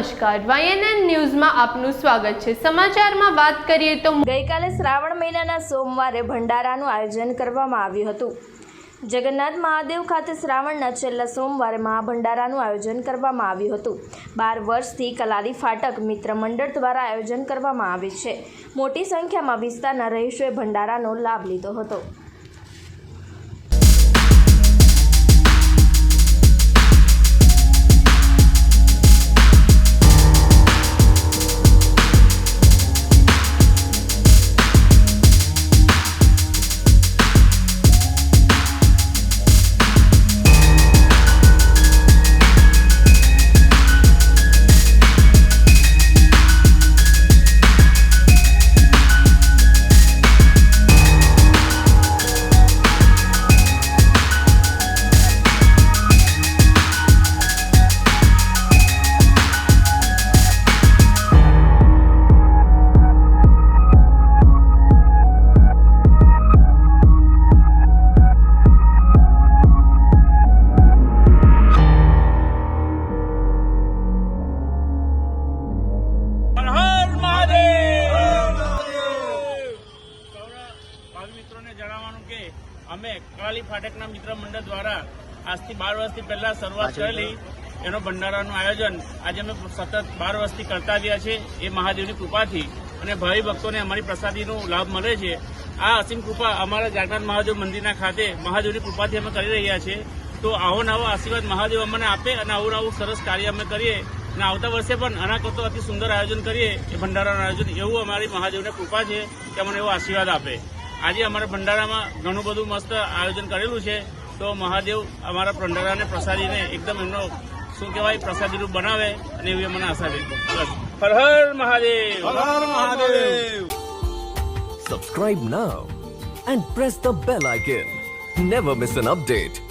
નમસ્કાર. વાયએનએન ન્યૂઝમાં આપનું સ્વાગત છે. સમાચારમાં વાત કરીએ તો ગઈકાલે શ્રાવણ મહિનાના સોમવારે ભંડારાનું આયોજન કરવામાં આવ્યું હતું. જગન્નાથ મહાદેવ ખાતે શ્રાવણના છેલ્લા સોમવારે મહાભંડારાનું આયોજન કરવામાં આવ્યું હતું. બાર વર્ષથી કલારી ફાટક મિત્ર મંડળ દ્વારા આયોજન કરવામાં આવે છે. મોટી સંખ્યામાં વિસ્તારના રહીશોએ ભંડારાનો લાભ લીધો હતો. અમે કળાલી ફાટકના મિત્ર મંડળ દ્વારા આજથી બાર વર્ષથી પહેલા શરૂઆત કરેલી. એનો ભંડારાનું આયોજન આજે અમે સતત બાર વર્ષથી કરતા આવ્યા છે. એ મહાદેવની કૃપાથી અને ભાવિ ભક્તોને અમારી પ્રસાદીનો લાભ મળે છે. આ અસીમ કૃપા અમારા જાગનાથ મહાદેવ મંદિરના ખાતે મહાદેવની કૃપાથી અમે કરી રહ્યા છીએ. તો આવો નવો આશીર્વાદ મહાદેવ અમને આપે અને આવું આવું સરસ કાર્ય અમે કરીએ. અને આવતા વર્ષે પણ આના કરતો અતિ સુંદર આયોજન કરીએ. એ ભંડારાનું આયોજન એવું અમારી મહાદેવને કૃપા છે કે અમને એવો આશીર્વાદ આપે. આજે અમારા ભંડારામાં ઘણું બધું મસ્ત આયોજન કરેલું છે. તો મહાદેવ અમારા ભંડારાને પ્રસાદીને એકદમ એમનો શું કહેવાય પ્રસાદીરૂપ બનાવે અને એવી મને આશા છે બસ. Har Har Mahadev. Subscribe now and press the bell icon never miss an update.